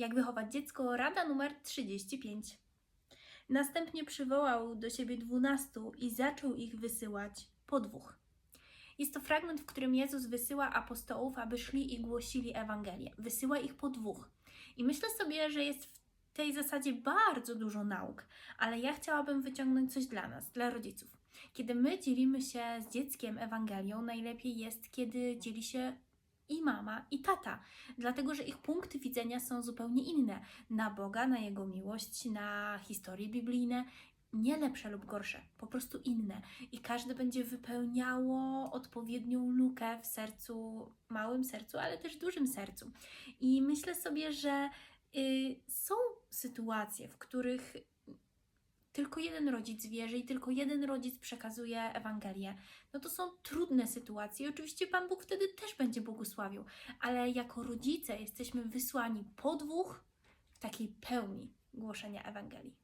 Jak wychować dziecko? Rada numer 35. Następnie przywołał do siebie dwunastu i zaczął ich wysyłać po dwóch. Jest to fragment, w którym Jezus wysyła apostołów, aby szli i głosili Ewangelię. Wysyła ich po dwóch. I myślę sobie, że jest w tej zasadzie bardzo dużo nauk, ale ja chciałabym wyciągnąć coś dla nas, dla rodziców. Kiedy my dzielimy się z dzieckiem Ewangelią, najlepiej jest, kiedy dzieli się i mama, i tata, dlatego że ich punkty widzenia są zupełnie inne na Boga, na Jego miłość, na historie biblijne. Nie lepsze lub gorsze, po prostu inne. I każde będzie wypełniało odpowiednią lukę w sercu, małym sercu, ale też dużym sercu. I myślę sobie, że y, są sytuacje, w których tylko jeden rodzic wierzy i tylko jeden rodzic przekazuje Ewangelię, no to są trudne sytuacje. Oczywiście Pan Bóg wtedy też będzie błogosławił, ale jako rodzice jesteśmy wysłani po dwóch w takiej pełni głoszenia Ewangelii.